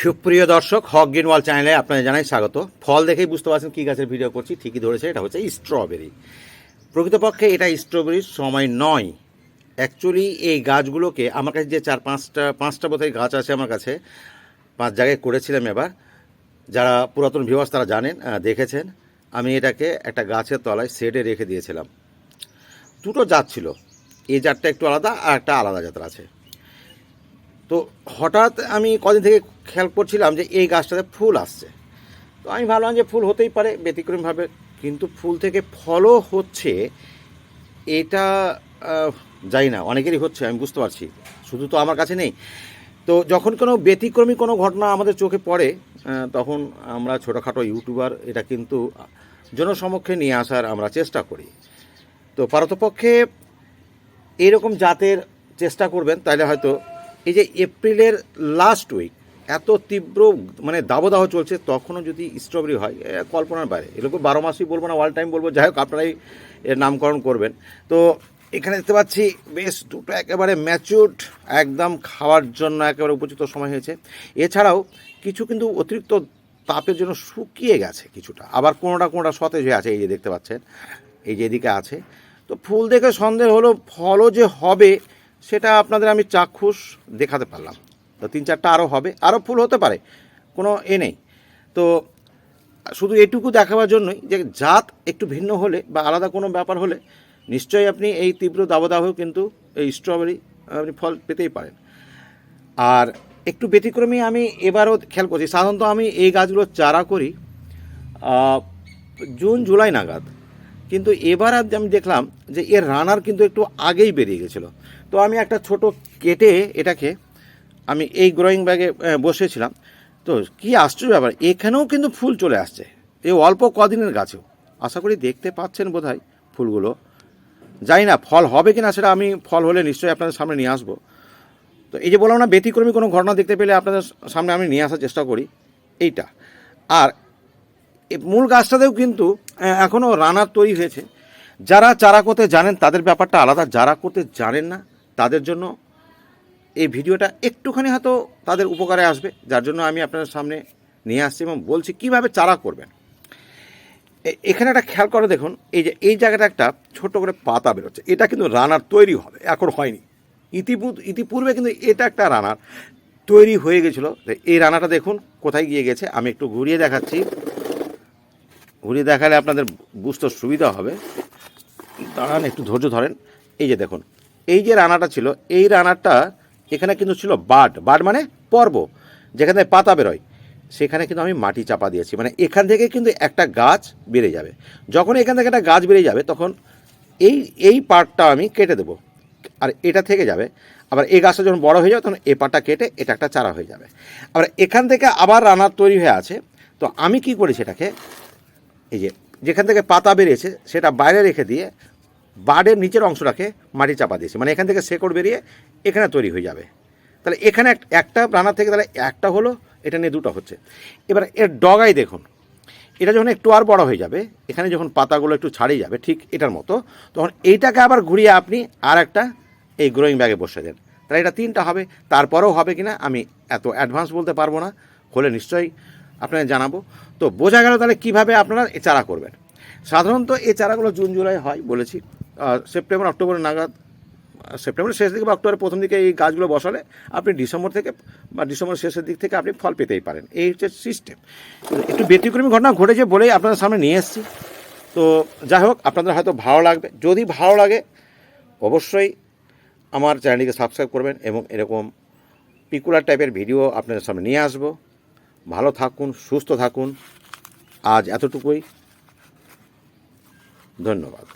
সুপ্রিয় দর্শক, হক গ্রিনওয়াল চ্যানেলে আপনাদের জানাই স্বাগত। ফল দেখেই বুঝতে পারছেন কী গাছের ভিডিও করছি, ঠিকই ধরেছে, এটা হচ্ছে স্ট্রবেরি প্রকৃতপক্ষে এটা স্ট্রবেরির সময় নয়। অ্যাকচুয়ালি এই গাছগুলোকে আমার কাছে যে চার পাঁচটা পাঁচটা বোধহয় গাছ আছে আমার কাছে, পাঁচ জায়গায় করেছিলাম এবার, যারা পুরাতন ভিউয়ার্স তারা জানেন দেখেছেন, আমি এটাকে একটা গাছের তলায় শেডে রেখে দিয়েছিলাম। দুটো জাত ছিল, এই জাতটা একটু আলাদা আর একটা আলাদা জাতের আছে। তো হঠাৎ আমি কদিন থেকে খেয়াল করছিলাম যে এই গাছটাতে ফুল আসছে। তো আমি ভাবলাম যে ফুল হতেই পারে, ব্যতিক্রমভাবে, কিন্তু ফুল থেকে ফলও হচ্ছে, এটা জানি না, অনেকেরই হচ্ছে, আমি বুঝতে পারছি। শুধু তো আমার কাছে নেই। তো যখন কোনো ব্যতিক্রমী কোনো ঘটনা আমাদের চোখে পড়ে তখন আমরা ছোটোখাটো ইউটিউবার, এটা কিন্তু জনসমক্ষে নিয়ে আসার আমরা চেষ্টা করি। তো পারতপক্ষে এইরকম জাতের চেষ্টা করবেন তাহলে হয়তো এই যে এপ্রিলের লাস্ট উইক এত তীব্র মানে দাবদাহ চলছে, তখনও যদি স্ট্রবেরি হয় কল্পনার বাইরে। এগুলোকে বারো মাসই বলব না অল টাইম বলব, যাই হোক, আপনারাই এর নামকরণ করবেন। তো এখানে দেখতে পাচ্ছি, বেশ দুটো একেবারে ম্যাচিউরড একদম খাওয়ার জন্য একেবারে উপযুক্ত সময় হয়েছে। এছাড়াও কিছু কিন্তু অতিরিক্ত তাপের জন্য শুকিয়ে গেছে কিছুটা। আবার কোনোটা কোনোটা সতেজ হয়ে আছে, এই যে দেখতে পাচ্ছেন, এই যে এদিকে আছে। তো ফুল দেখে সন্দেহ হলো, ফলও যে হবে সেটা আপনাদের আমি চাক্ষুষ দেখাতে পারলাম। তো তিন চারটা আরও হবে আরও ফুল হতে পারে, কোনো এ নেই। তো শুধু এটুকু দেখাবার জন্যই যে জাত একটু ভিন্ন হলে বা আলাদা কোনো ব্যাপার হলে নিশ্চয়ই আপনি এই তীব্র দাবদাহেও কিন্তু এই স্ট্রবেরি আপনি ফল পেতেই পারেন। আর একটু ব্যতিক্রমী আমি এবারও খেয়াল করছি, সাধারণত আমি এই গাছগুলো চারা করি জুন, জুলাই নাগাদ। কিন্তু এবার আমি দেখলাম যে এর রানার কিন্তু একটু আগেই বেরিয়ে গেছিল। তো আমি একটা ছোট কেটে এটাকে আমি এই গ্রোয়িং ব্যাগে বসেছিলাম তো কি আশ্চর্য ব্যাপার, এখানেও কিন্তু ফুল চলে আসছে। এই অল্প কদিনের গাছেও। আশা করি দেখতে পাচ্ছেন বোধহয় ফুলগুলো। জানি না, ফল হবে কি না সেটা আমি ফল হলে নিশ্চয়ই আপনাদের সামনে নিয়ে আসব। তো এই যে বললাম না, ব্যতিক্রমী কোনো ঘটনা দেখতে পেলে আপনাদের সামনে আমি নিয়ে আসার চেষ্টা করি। এইটা। আর মূল গাছটাতেও কিন্তু এখনও রানার তৈরি হয়েছে। যারা চারা করতে জানেন, তাদের ব্যাপারটা আলাদা। যারা করতে জানেন না তাদের জন্য এই ভিডিওটা একটুখানি হয়তো তাদের উপকারে আসবে, যার জন্য আমি আপনাদের সামনে নিয়ে আসছি এবং বলছি কীভাবে চারা করবেন। এখানে একটা খেয়াল করে দেখুন, এই যে এই জায়গাটা একটা ছোট করে পাতা বেরোচ্ছে, এটা কিন্তু রানার তৈরি হবে, এখন হয়নি। ইতিপূর্ব, ইতিপূর্বে কিন্তু এটা একটা রানার তৈরি হয়ে গেছিল। এই রানাটা দেখুন, কোথায় গিয়ে গেছে, আমি একটু ঘুরিয়ে দেখাচ্ছি। ঘুরিয়ে দেখালে আপনাদের বুঝতে সুবিধা হবে। দাঁড়ান, একটু ধৈর্য ধরেন। এই যে দেখুন এই যে রানাটা ছিল, এই রানাটা এখানে কিন্তু ছিল বাড। বাড মানে পর্ব, যেখানে পাতা বেরোয়। সেখানে কিন্তু আমি মাটি চাপা দিয়েছি। মানে এখান থেকে কিন্তু একটা গাছ বেড়ে যাবে। যখন এখান থেকে একটা গাছ বেড়ে যাবে, তখন এই এই পার্টটা আমি কেটে দেবো। আর এটা থেকে যাবে। আবার এই গাছটা যখন বড় হয়ে যাবে, তখন এ পাটটা কেটে এটা একটা চারা হয়ে যাবে। আবার এখান থেকে আবার রানার তৈরি হয়ে আছে। তো আমি কি করি সেটাকে, এই যে যেখান থেকে পাতা বেরিয়েছে, সেটা বাইরে রেখে দিয়ে বাডের নিচের অংশটাকে মাটি চাপা দিয়েছি। মানে এখান থেকে শেকড় বেরিয়ে এখানে তৈরি হয়ে যাবে। তাহলে এখানে এক- একটা রানার থেকে তাহলে একটা হলো, এটা নিয়ে দুটো হচ্ছে। এবার এর ডগাই দেখুন, এটা যখন একটু আর বড় হয়ে যাবে, এখানে যখন পাতাগুলো একটু ছাড়িয়ে যাবে, ঠিক এটার মতো, তখন এইটাকে আবার ঘুরিয়ে আপনি আর একটা এই গ্রোয়িং ব্যাগে বসে দেন। তাহলে এটা তিনটা হবে, তারপরেও হবে কিনা আমি এত অ্যাডভান্স বলতে পারব না, হলে নিশ্চয়ই আপনাদের জানাব। তো বোঝা গেল তাহলে কীভাবে আপনারা এ চারা করবেন। সাধারণত এই চারাগুলো জুন, জুলাই হয় বলেছি। সেপ্টেম্বর, অক্টোবর নাগাদ সেপ্টেম্বরের শেষ দিকে বা অক্টোবরের প্রথম দিকে এই গাছগুলো বসালে আপনি ডিসেম্বর থেকে বা ডিসেম্বরের শেষের দিক থেকে আপনি ফল পেতেই পারেন। এই হচ্ছে সিস্টেম। একটু ব্যতিক্রমী ঘটনা ঘটেছে বলেই আপনাদের সামনে নিয়ে এসেছি। তো যাই হোক, আপনাদের হয়তো ভালো লাগবে। যদি ভালো লাগে, অবশ্যই আমার চ্যানেলটিকে সাবস্ক্রাইব করবেন এবং এরকম পিকুলার টাইপের ভিডিও আপনাদের সামনে নিয়ে আসব। ভালো থাকুন, সুস্থ থাকুন। আজ এতটুকুই। ধন্যবাদ।